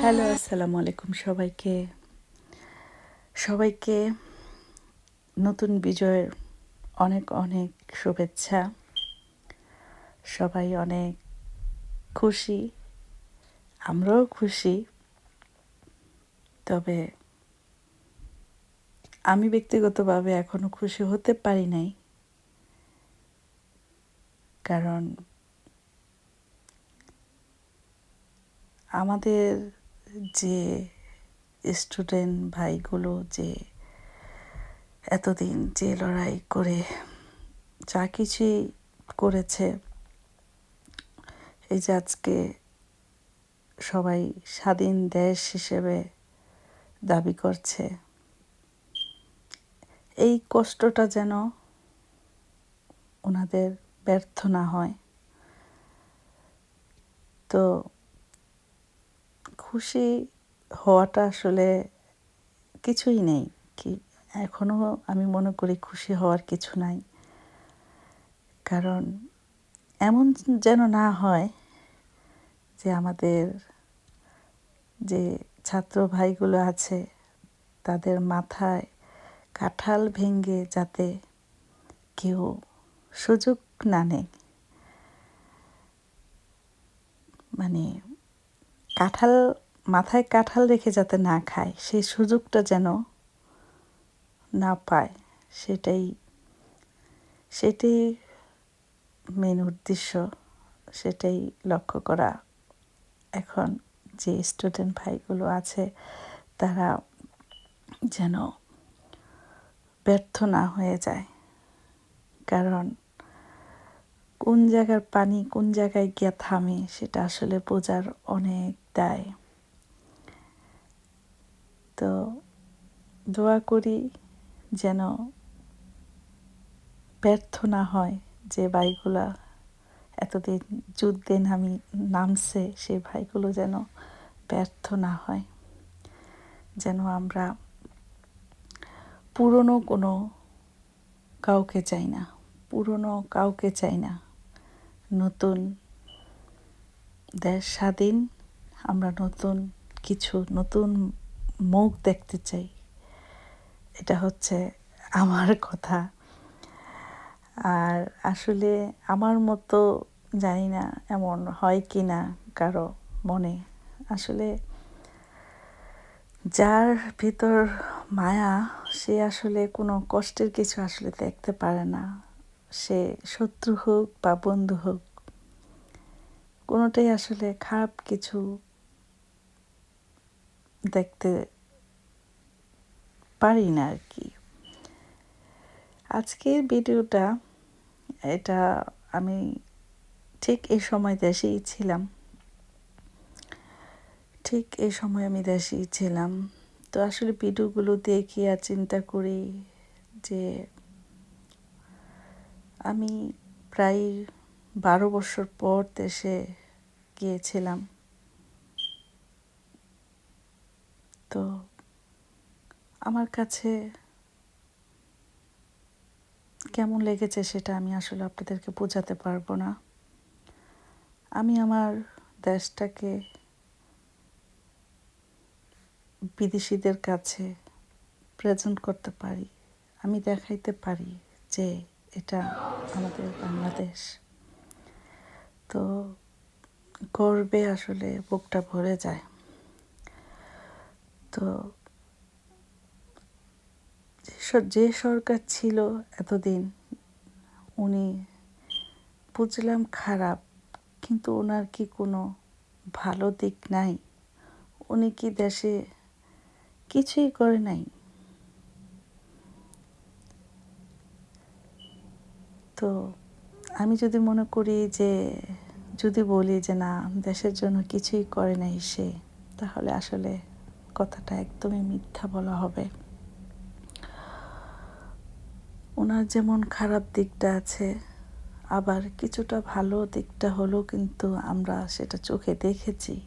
Hello, আসসালামু আলাইকুম সবাইকে। সবাইকে নতুন বিজয়ের অনেক অনেক শুভেচ্ছা। সবাই অনেক খুশি, আমরাও খুশি। তবে আমি ব্যক্তিগতভাবে এখনও খুশি হতে পারি নাই। কারণ আমাদের যে স্টুডেন্ট ভাইগুলো যে এতদিন যে লড়াই করে যা কিছুই করেছে, এই যে আজকে সবাই স্বাধীন দেশ হিসেবে দাবি করছে, এই কষ্টটা যেন ওনাদের ব্যর্থ না হয়। তো খুশি হওয়াটা আসলে কিছুই নেই। কি এখনও আমি মনে করি খুশি হওয়ার কিছু নাই। কারণ এমন যেন না হয় যে আমাদের যে ছাত্র ভাইগুলো আছে, তাদের মাথায় কাঁঠাল ভেঙে যাতে কেউ সুযোগ না নেয়। মানে কাঁঠাল মাথায় কাঁঠাল রেখে যাতে না খায়, সেই সুযোগটা যেন না পায়, সেটাই সেটাই মেন উদ্দেশ্য, সেটাই লক্ষ্য করা। এখন যে স্টুডেন্ট ভাইগুলো আছে, তারা যেন ব্যর্থ না হয়ে যায়। কারণ কোন জায়গার পানি কোন জায়গায় গিয়ে থামে, সেটা আসলে বোঝার অনেক দায়। তো দোয়া করি যেন ব্যর্থ না হয় যে ভাইগুলা এতদিন যুদ্ধে নামি, নামছে সেই ভাইগুলো যেন ব্যর্থ না হয়। যেন আমরা পুরনো কোনো কাউকে চাই না, পুরনো কাউকে চাই না। নতুন দেশ স্বাধীন, আমরা নতুন কিছু, নতুন মুখ দেখতে চাই। এটা হচ্ছে আমার কথা। আর আসলে আমার মতো জানি না এমন হয় কি না কারও মনে। আসলে যার ভিতর মায়া, সে আসলে কোনো কষ্টের কিছু আসলে দেখতে পারে না। সে শত্রু হোক বা বন্ধু হোক, কোনোটাই আসলে খারাপ কিছু দেখতে পারি না আর কি। আজকের ভিডিওটা, এটা আমি ঠিক এই সময় দেশেই ছিলাম। ঠিক এই সময় আমি দেশেই ছিলাম। তো আসলে ভিডিওগুলো দেখি আর চিন্তা করি যে আমি প্রায় বারো বছর পর দেশে গিয়েছিলাম। তো আমার কাছে কেমন লেগেছে সেটা আমি আসলে আপনাদেরকে বোঝাতে পারব না। আমি আমার দেশটাকে বিদেশিদের কাছে প্রেজেন্ট করতে পারি, আমি দেখাইতে পারি যে এটা আমাদের বাংলাদেশ। তো গর্বে আসলে বুকটা ভরে যায়। তো যে সরকার ছিল এতদিন, উনি বুঝলাম খারাপ, কিন্তু ওনার কি কোনো ভালো দিক নাই? উনি কি দেশে কিছুই করে নাই? তো আমি যদি মনে করি যে, যদি বলি যে না, দেশের জন্য কিছুই করে নাই সে, তাহলে আসলে কথাটা একদমই মিথ্যা বলা হবে। ওনার যেমন খারাপ দিকটা আছে, আবার কিছুটা ভালো দিকটা হলো কিন্তু আমরা সেটা চোখে দেখেছি।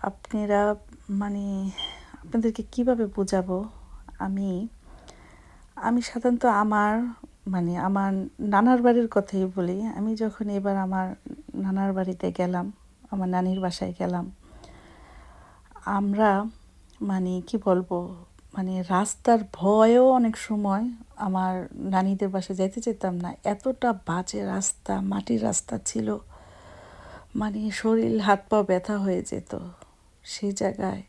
আপনারা মানে আপনাদেরকে কীভাবে বোঝাবো? আমি আমি সাধারণত আমার মানে আমার নানার বাড়ির কথাই বলি। আমি যখন এবার আমার নানার বাড়িতে গেলাম আমার নানির বাসায় গেলাম। আমরা মানে কি বলব মানে রাস্তার ভয়েও অনেক সময় আমার নানিদের বাসায় যেতে যেতাম না। এতটা বাজে রাস্তা, মাটির রাস্তা ছিল মানে শরীর, হাত পা ব্যথা হয়ে যেত সেই জায়গায়।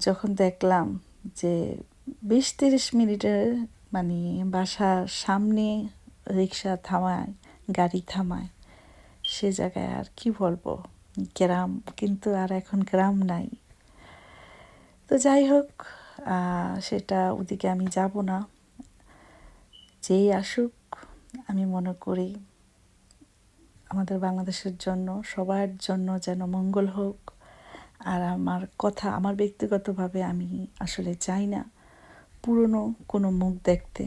যখন দেখলাম যে বিশ তিরিশ মিনিটের মানে বাসার সামনে রিক্সা থামায়, গাড়ি থামায় সে জায়গায় আর কি বলব? গ্রাম, কিন্তু আর এখন গ্রাম নাই। তো যাই হোক সেটা ওদিকে আমি যাব না। যেই আসুক, আমি মনে করি আমাদের বাংলাদেশের জন্য, সবার জন্য যেন মঙ্গল হোক। আর আমার কথা, আমার ব্যক্তিগতভাবে আমি আসলে চাই না পুরনো কোনো মুখ দেখতে।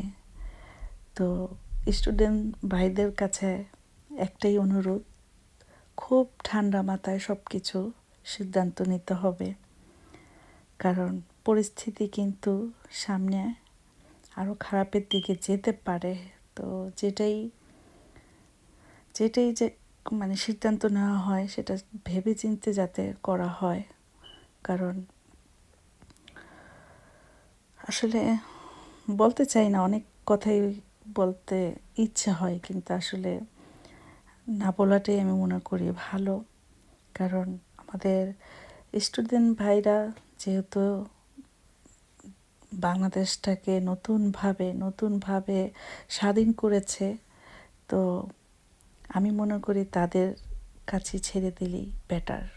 তো স্টুডেন্ট ভাইদের কাছে একটাই অনুরোধ খুব ঠান্ডা মাথায় সব কিছু সিদ্ধান্ত নিতে হবে। কারণ পরিস্থিতি কিন্তু সামনে আরও খারাপের দিকে যেতে পারে। তো যেটাই যেটাই যে মানে সিদ্ধান্ত নেওয়া হয় সেটা ভেবে চিনতে যাতে করা হয়। কারণ আসলে বলতে চাই না, অনেক কথাই বলতে ইচ্ছা হয়, কিন্তু আসলে না বলাটাই আমি মনে করি ভালো। কারণ আমাদের স্টুডেন্ট ভাইরা যেহেতু বাংলাদেশটাকে নতুনভাবে নতুনভাবে স্বাধীন করেছে, তো আমি মনে করি তাদের কাছে ছেড়ে দিলেই বেটার